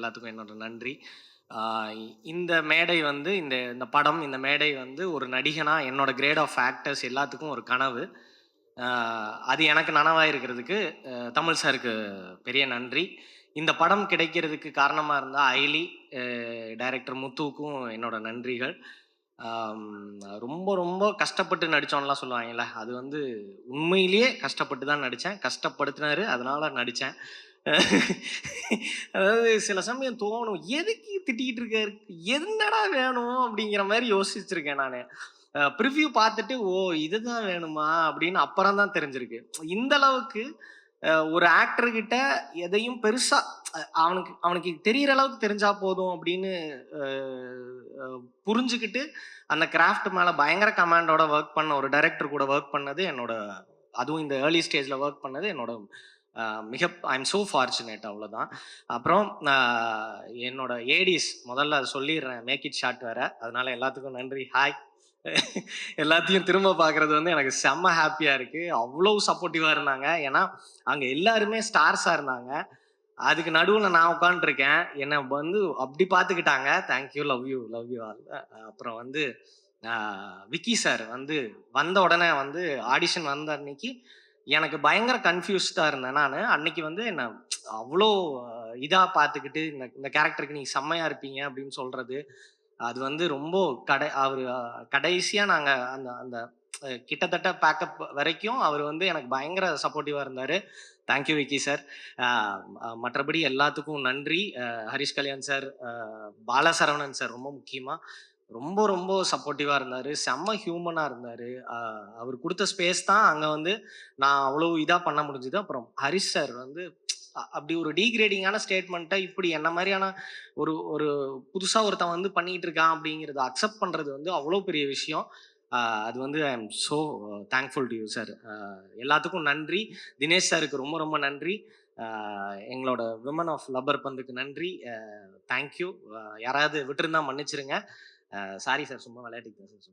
எல்லாத்துக்கும் என்னோட நன்றி. இந்த மேடை வந்து இந்த இந்த படம் இந்த மேடை வந்து ஒரு நடிகனா என்னோட கிரேட் ஆஃப் ஆக்டர்ஸ் எல்லாத்துக்கும் ஒரு கனவு. அது எனக்கு நனவாக இருக்கிறதுக்கு தமிழ் சாருக்கு பெரிய நன்றி. இந்த படம் கிடைக்கிறதுக்கு காரணமாக இருந்தால் ஐலி டைரக்டர் முத்துவுக்கும் என்னோட நன்றிகள். ரொம்ப ரொம்ப கஷ்டப்பட்டு நடிச்சோம்லாம் சொல்லுவாங்கல்ல அது வந்து உண்மையிலேயே கஷ்டப்பட்டு தான் நடித்தேன் கஷ்டப்படுத்தினாரு அதனால் நடித்தேன் அதாவது சில சமயம் தோணும் எதுக்கு திட்டிக்கிட்டு இருக்காரு? என்னடா வேணும்? அப்படிங்கிற மாதிரி யோசிச்சிருக்கேன் நான். ப்ரிவ்யூ பார்த்துட்டு ஓ இதுதான் வேணுமா? அப்படின்னு அப்புறம் தான் தெரிஞ்சிருக்கு. இந்த அளவுக்கு ஒரு ஆக்டர்கிட்ட எதையும் பெருசா அவனுக்கு அவனுக்கு தெரியற அளவுக்கு தெரிஞ்சா போதும் அப்படின்னு புரிஞ்சுக்கிட்டு அந்த கிராஃப்ட் மேலே பயங்கர கமாண்டோட ஒர்க் பண்ண ஒரு டைரக்டர் கூட ஒர்க் பண்ணது என்னோட அதுவும் இந்த ஏர்லி ஸ்டேஜில் ஒர்க் பண்ணது என்னோட மிக ஐ எம் ஸோ ஃபார்ச்சுனேட் அவ்வளோதான் அப்புறம் என்னோட ஏடிஸ் முதல்ல அதை சொல்லிடுறேன் மேக் இட் ஷாட் வேற. அதனால எல்லாத்துக்கும் நன்றி ஹாய் எல்லாத்தையும் திரும்ப பார்க்கறது வந்து எனக்கு செம்ம ஹாப்பியாக இருக்குது அவ்வளோ சப்போர்ட்டிவாக இருந்தாங்க. ஏன்னா அங்கே எல்லாருமே ஸ்டார்ஸாக இருந்தாங்க. அதுக்கு நடுவில் நான் உட்காந்துருக்கேன் என்னை வந்து அப்படி பார்த்துக்கிட்டாங்க. Thank you love you love you all அப்புறம் வந்து விக்கி சார் வந்து வந்த உடனே வந்து ஆடிஷன் வந்த அன்னைக்கு எனக்கு பயங்கர கன்ஃபியூஸ்டாக இருந்தேன் நான். அன்னைக்கு வந்து என்னை அவ்வளோ இதாக பார்த்துக்கிட்டு இந்த இந்த கேரக்டருக்கு நீங்கள் செம்மையாக இருப்பீங்க அப்படின்னு சொல்கிறது அது வந்து ரொம்ப கடை அவர் கடைசியாக நாங்கள் அந்த அந்த கிட்டத்தட்ட பேக்கப் வரைக்கும் அவர் வந்து எனக்கு பயங்கர சப்போர்ட்டிவாக இருந்தார். தேங்க்யூ விக்கி சார் மற்றபடி எல்லாத்துக்கும் நன்றி. ஹரிஷ் கல்யாண் சார் பாலசரவணன் சார் ரொம்ப முக்கியமாக ரொம்ப ரொம்ப சப்போர்ட்டிவாக இருந்தார். செம்ம ஹியூமனாக இருந்தார். அவர் கொடுத்த ஸ்பேஸ் தான் அங்கே வந்து நான் அவ்வளோ இதாக பண்ண முடிஞ்சுது. அப்புறம் ஹரிஷ் சார் வந்து அப்படி ஒரு டீக்ரேடிங்கான ஸ்டேட்மெண்ட்டை இப்படி என்ன மாதிரியான ஒரு ஒரு புதுசாக ஒருத்தன் வந்து பண்ணிகிட்டு இருக்கான் அப்படிங்கிறத அக்செப்ட் பண்ணுறது வந்து அவ்வளோ பெரிய விஷயம். அது வந்து I am so thankful to you sir எல்லாத்துக்கும் நன்றி. தினேஷ் சாருக்கு ரொம்ப ரொம்ப நன்றி. எங்களோட விமன் ஆஃப் லப்பர் பந்துக்கு நன்றி. தேங்க்யூ யாராவது விட்டுருந்தா மன்னிச்சிருங்க. சாரி சார் சும்மா விளையாட்டுக்கு தான் சார்